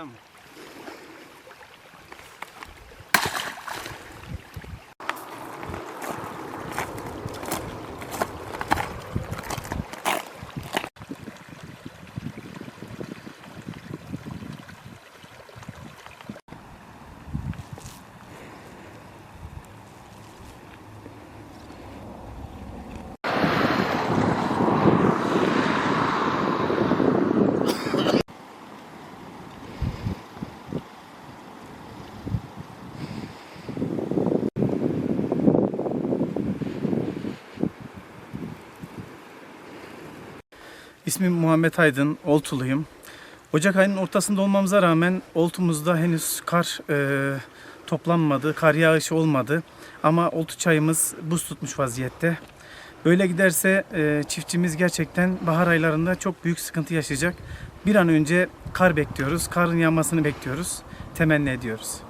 там İsmim Muhammed Aydın, Oltuluyum. Ocak ayının ortasında olmamıza rağmen Oltumuzda henüz kar e, toplanmadı, kar yağışı olmadı. Ama Oltu çayımız buz tutmuş vaziyette. Böyle giderse e, çiftçimiz gerçekten bahar aylarında çok büyük sıkıntı yaşayacak. Bir an önce kar bekliyoruz, karın yağmasını bekliyoruz, temenni ediyoruz.